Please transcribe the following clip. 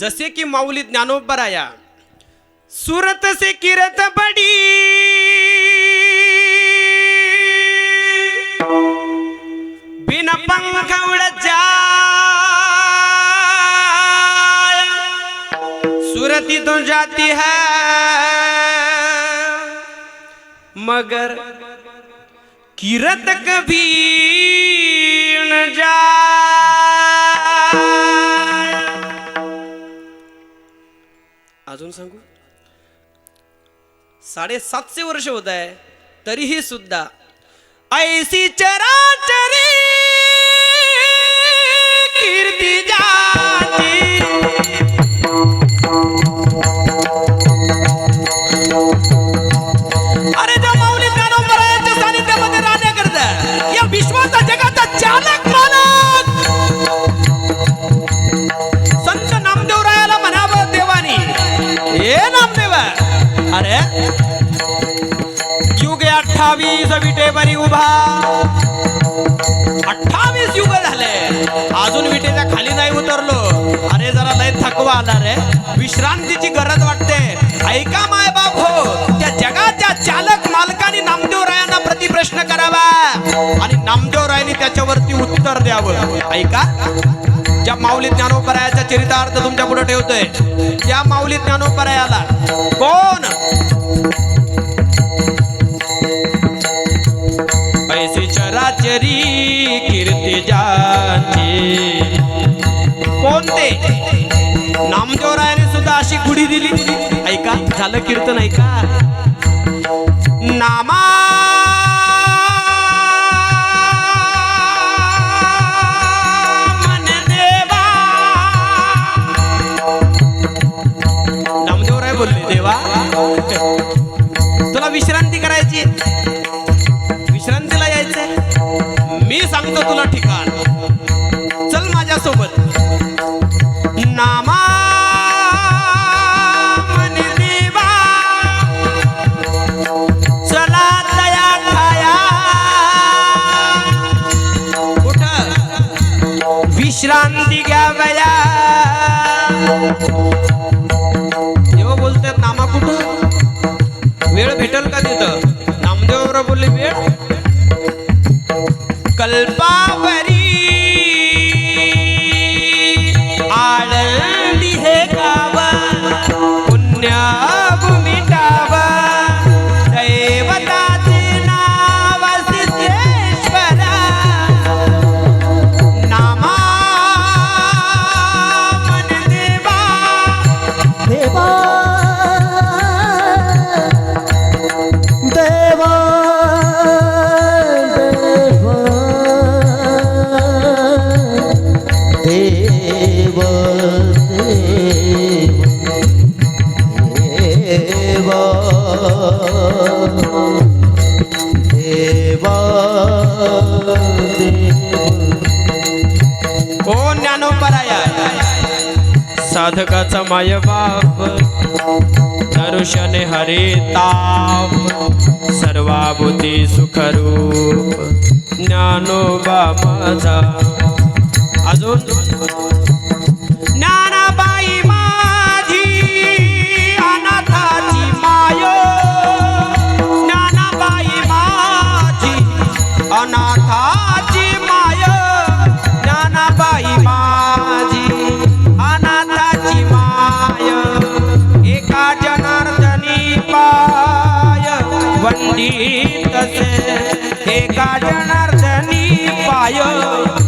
जसे की माऊली ज्ञानोबराया सुरत से किरत बडी। बिन पंख उड़ जाए। सुरती तो जाती है। मगर किरत कभी अजून सांगू? साडेसातशे वर्ष होत आहे तरीही सुद्धा. ऐसी चराचरी अरे युग अठ्ठावीस विटेवरी उभा. अठ्ठावीस युग झाले. अजून विटेच्या खाली नाही उतरलो. अरे जरा लय थकवा आला रे. विश्रांतीची गरज वाटते. ऐका माय बाप हो त्या जगाच्या चालक मालकाने नामदेव रायांना प्रतिप्रश्न करावा. आणि नामदेव रायने त्याच्यावरती उत्तर द्यावं. ऐका. ज्या माऊली ज्ञानोपरायाचा चरितार्थ तुमच्यापुढे ठेवतोय त्या माऊली ज्ञानोपरायाला कोण? पैसे चराचरी कीर्ती जाची कोणते? नामदेवरायाने सुद्धा अशी गुढी दिली. ऐका झालं कीर्तन ऐका. नामा बोलली देवा. तुला विश्रांती करायची विश्रांतीला यायचंय? मी सांगतो तुला ठिकाण. al pavo. साधकाचा माय बाप नरुषने हरे ताप सर्वाभूती सुखरूप. ज्ञानो बाबाचा कसे एका जनार्दनी पाय.